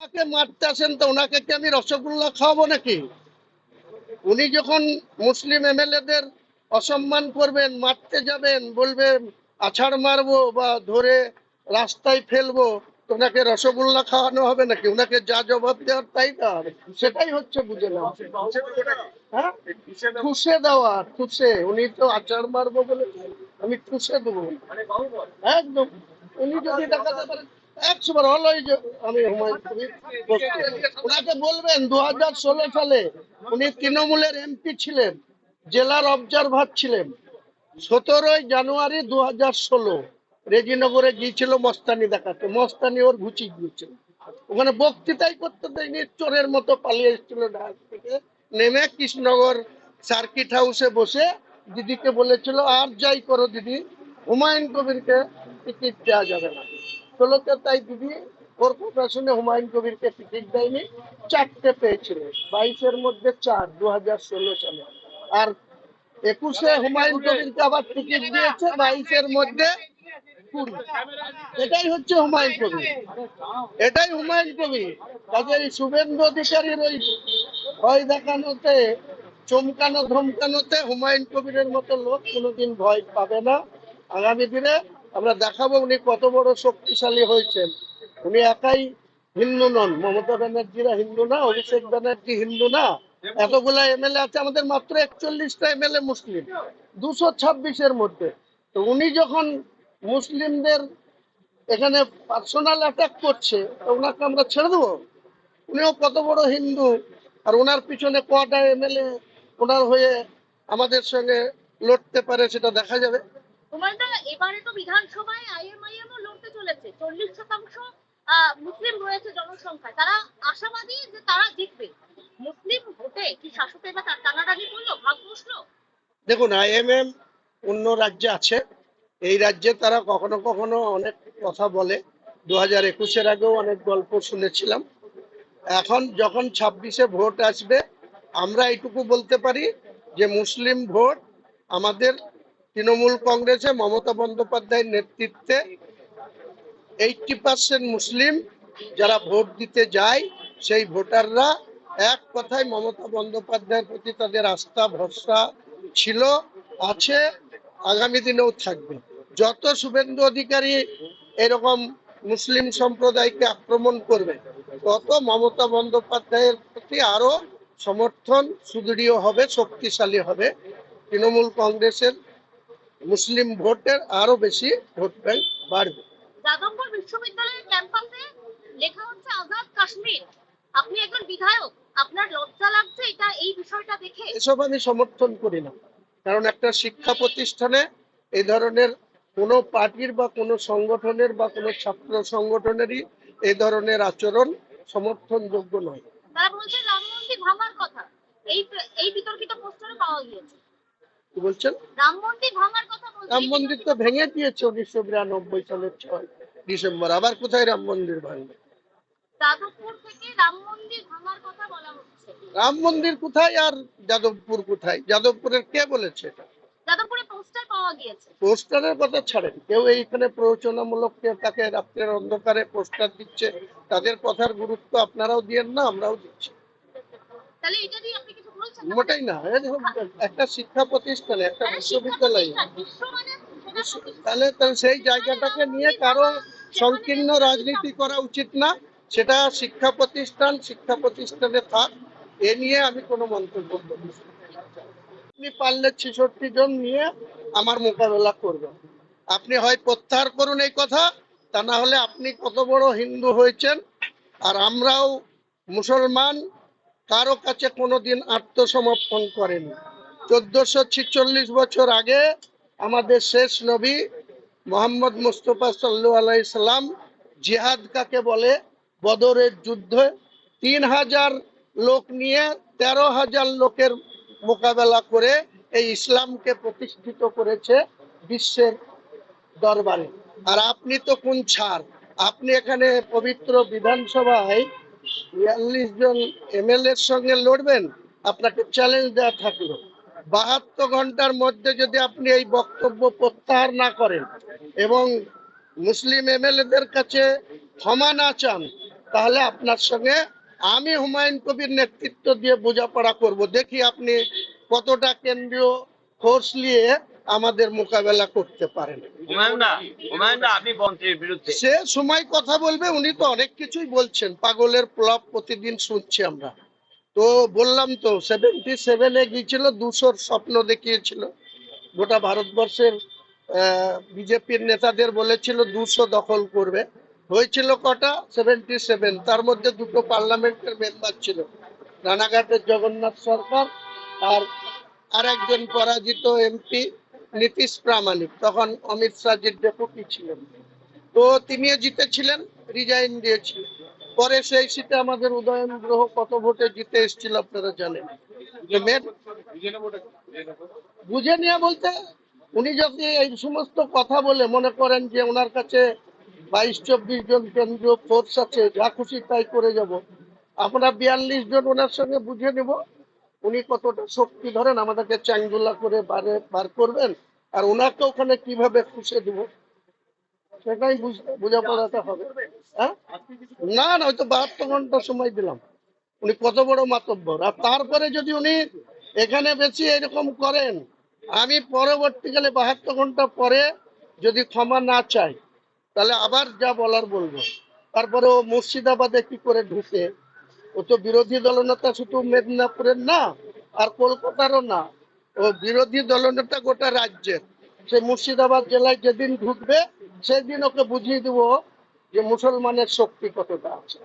ওনাকে মারতে আসেন তো, ওনাকে কি আমি রসগোল্লা খাওয়াবো নাকি? উনি যখন মুসলিম এমএলএদের অসম্মান করবেন, মারতে যাবেন, বলবেন, আছাড় মারবো বা ধরে রাস্তায় ফেলব, তো ওনাকে রসগোল্লা খাওয়ানো হবে নাকি? ওনাকে যা জবাব দেওয়ার তাই দেওয়া হবে। সেটাই হচ্ছে বুঝে না হ্যাঁ? ঠুসে দেওয়া, ঠুসে। উনি তো আচার মারবো বলে আমি ঠুসে দেবো। একদম। উনি যদি দেখাতে পারেন রেজিনগরে গিয়েছিল মস্তানি দেখাতে। মস্তানি ওর ঘুচি গিয়েছিল। ওখানে বক্তৃতাই করতে দেয়নি, চোরের মতো পালিয়ে এসেছিল থেকে। নেমে কৃষ্ণনগর সার্কিট হাউসে বসে দিদিকে বলেছিল, আর যাই করো দিদি, হুমায়ুন কবিরকে টিকিট দেওয়া যাবে না। ষোলোতে তাই দিদি, ওর কথা শুনে হুমায়ুন কবিরকে টিকিট দেয়নি, চারটে পেয়েছিল, বাইশের মধ্যে চার দু হাজার ষোলো সালে। আর একুশে হুমায়ুন কবিরকে আবার টিকিট দিয়েছে, বাইশের মধ্যে এটাই হচ্ছে হুমায়ুন কবির। এটাই হুমায়ুন কবির। কাজে এই শুভেন্দু অধিকারীর ওই ভয় দেখানোতে, চমকানো ধমকানোতে হুমায়ুন কবিরের মতো লোক কোনোদিন ভয় পাবে না। আগামী দিনে আমরা দেখাবো উনি কত বড় শক্তিশালী হয়েছেন। উনি একাই হিন্দু নন, মমতা ব্যানার্জিরা হিন্দু না, অভিষেক ব্যানার্জি হিন্দু না। এতগুলা এমএলএ আছে, আমাদের মাত্র একচল্লিশটা এমএলএ মুসলিম, দুশো ছাব্বিশের মধ্যে। তো উনি যখন মুসলিমদের এখানে পার্সোনাল অ্যাটাক করছে ওনাকে আমরা ছেড়ে দেবো। উনিও কত বড় হিন্দু, আর ওনার পিছনে কটা এমএলএ, ওনার হয়ে আমাদের সঙ্গে লড়তে পারে, সেটা দেখা যাবে। হুমায়ুনদা এবারে তো বিধানসভায় আইএমআইএম লড়তে চলেছে। চল্লিশ শতাংশ মুসলিম রয়েছে তারা আশাবাদী যে তারা জিতবে। মুসলিম ভোটে কি তার টানাটানি করল, ভাগ বসল? দেখুন, আইএমএম অন্য রাজ্যে আছে। এই রাজ্যে তারা কখনো কখনো অনেক কথা বলে। দু হাজার একুশের আগেও অনেক গল্প শুনেছিলাম। এখন যখন ছাব্বিশে ভোট আসবে, আমরা এইটুকু বলতে পারি যে মুসলিম ভোট আমাদের তৃণমূল কংগ্রেসে মমতা বন্দ্যোপাধ্যায়ের নেতৃত্বে এইটটি পার্সেন্ট মুসলিম যারা ভোট দিতে যায়, সেই ভোটাররা এক কথায় মমতা বন্দ্যোপাধ্যায়ের প্রতি তাদের আস্থা, ভরসা ছিল, আছে, আগামী দিনেও থাকবে। যত শুভেন্দু অধিকারী এরকম মুসলিম সম্প্রদায়কে আক্রমণ করবে, তত মমতা বন্দ্যোপাধ্যায়ের প্রতি আরও সমর্থন সুদৃঢ় হবে, শক্তিশালী হবে তৃণমূল কংগ্রেসের মুসলিম ভোটের আরও বেশি ভোট ব্যাংক বাড়বে। যাদবপুর বিশ্ববিদ্যালয়ের ক্যাম্পাসে লেখা হচ্ছে আজাদ কাশ্মীর। আপনি একজন বিধায়ক আপনার লজ্জা লাগছে এটা এই বিষয়টা দেখে? এসব আমি সমর্থন করি না। কারণ একটা শিক্ষা প্রতিষ্ঠানে এই ধরনের কোনো পার্টির বা কোনো সংগঠনের বা কোনো ছাত্র সংগঠনেরই এই ধরনের আচরণ সমর্থনযোগ্য নয়। তারা বলছে রাম মন্দির ভাঙার কথা। এই এই বিতর্কিত পোস্টারে পাওয়া গিয়েছে। কি বলছেন? রাম মন্দির ভাঙার কথা বলছে। রাম মন্দির তো ভেঙে দিয়েছে উনিশশো বিরানব্বই সালের ছয় ডিসেম্বর। আবার কোথায় রাম মন্দির ভাঙবে? যাদবপুর থেকে রাম মন্দির ভাঙার কথা বলা হচ্ছে। রাম মন্দির কোথায় আর যাদবপুর কোথায়? যাদবপুরের কে বলেছে এটা? যাদবপুরে পোস্টার পাওয়া গিয়েছে। পোস্টারের কথা ছাড়েন। কেউ এইখানে প্ররোচনামূলক কেউ তাকে রাত্রের অন্ধকারে পোস্টার দিচ্ছে তাদের কথার গুরুত্ব আপনারাও দিয়েন না আমরাও দিচ্ছি। তাহলে এটা দিয়ে আপনি? মোটেই না একটা শিক্ষা প্রতিষ্ঠানে একটা তারা বিশ্ববিদ্যালয় মানে। তাহলে তাহলে সেই জায়গাটাকে নিয়ে কারও সংকীর্ণ রাজনীতি করা উচিত না সেটা শিক্ষা প্রতিষ্ঠান শিক্ষা প্রতিষ্ঠানে থাক এ নিয়ে আমি কোনো মন্তব্য করি। আপনি পারলে ছেষট্টি জন নিয়ে আমার মোকাবেলা করবেন আপনি হয় প্রত্যাহার করুন এই কথা তা না হলে আপনি কত বড় হিন্দু হয়েছেন আর আমরাও মুসলমান কারও কাছে কোনোদিন আত্মসমর্পণ করেনি। চোদ্দশো ছিচল্লিশ বছর আগে আমাদের শেষ নবী মোহাম্মদ মুস্তফা সাল্লু আলাইসাল্লাম জিহাদ কাকে বলে? বদরের যুদ্ধে তিন হাজার লোক নিয়ে তেরো হাজার লোকের মোকাবেলা করে এই ইসলামকে প্রতিষ্ঠিত করেছে বিশ্বের দরবারে। আর আপনি তো কোন ছাড়? আপনি এখানে পবিত্র বিধানসভায় বিয়াল্লিশ জন এমএলএ এর সঙ্গে লড়বেন, আপনাকে চ্যালেঞ্জ দেওয়া থাকল। বাহাত্তর ঘণ্টার মধ্যে যদি আপনি এই বক্তব্য প্রত্যাহার না করেন এবং মুসলিম এমএলএদের কাছে ক্ষমা না চান, তাহলে আপনার সঙ্গে আমি হুমায়ুন কবির নেতৃত্ব দিয়ে বোঝাপড়া করব। দেখি আপনি কতটা কেন্দ্রীয় ফোর্স নিয়ে আমাদের মোকাবেলা করতে পারেন সে সময় কথা বলবে উনি তো অনেক কিছুই বলছেন। পাগলের প্লব প্রতিদিন শুনছি আমরা। তো বললাম তো সেভেন্টি সেভেনে গিয়েছিল দুশোর স্বপ্ন দেখিয়েছিল। গোটা ভারতবর্ষের বিজেপির নেতাদের বলেছিল দুশো দখল করবে। হয়েছিল কটা? সেভেন্টি সেভেন তার মধ্যে দুটো পার্লামেন্টের মেম্বার ছিল। রানাঘাটের জগন্নাথ সরকার আর আর একজন পরাজিত এমপি নীতিশ প্রামাণিক, তখন অমিত শাহজির ডেপুটি ছিলেন। তো তিনিও জিতেছিলেন, রিজাইন দিয়েছিলেন। পরে সেই সিটে আমাদের উদয়ন গ্রহ কত ভোটে জিতে এসেছিল আপনারা জানেন? বুঝে নেওয়া বলতে, উনি যদি এই সমস্ত কথা বলে মনে করেন যে ওনার কাছে বাইশ চব্বিশ জন কেন্দ্রীয় ফোর্স আছে, যা খুশি তাই করে যাব, আমরা বিয়াল্লিশ জন ওনার সঙ্গে বুঝে নেব। উনি কতটা শক্তি ধরেন, আমাদেরকে চ্যাংদুলা করে বারে বার করবেন, আর ওনাকে ওখানে কীভাবে খুশে দেবো? সেটাই বুঝতে বোঝাপড়াটা হবে। হ্যাঁ? না না হয়তো বাহাত্তর ঘণ্টা সময় দিলাম। উনি কত বড় মাতব্বর। আর তারপরে যদি উনি এখানে বেশি এরকম করেন, আমি পরবর্তীকালে বাহাত্তর ঘণ্টা পরে যদি ক্ষমা না চাই, তাহলে আবার যা বলার বলব। তারপরে ও মুর্শিদাবাদে কি করে ঢুকে ও তো বিরোধী দলনেতা শুধু মেদিনীপুরের না আর কলকাতারও না। ও বিরোধী দলনেতা গোটা রাজ্যের। সে মুর্শিদাবাদ জেলায় যেদিন ঢুকবে সেদিন ওকে বুঝিয়ে দেবো যে মুসলমানের শক্তি কতটা আছে।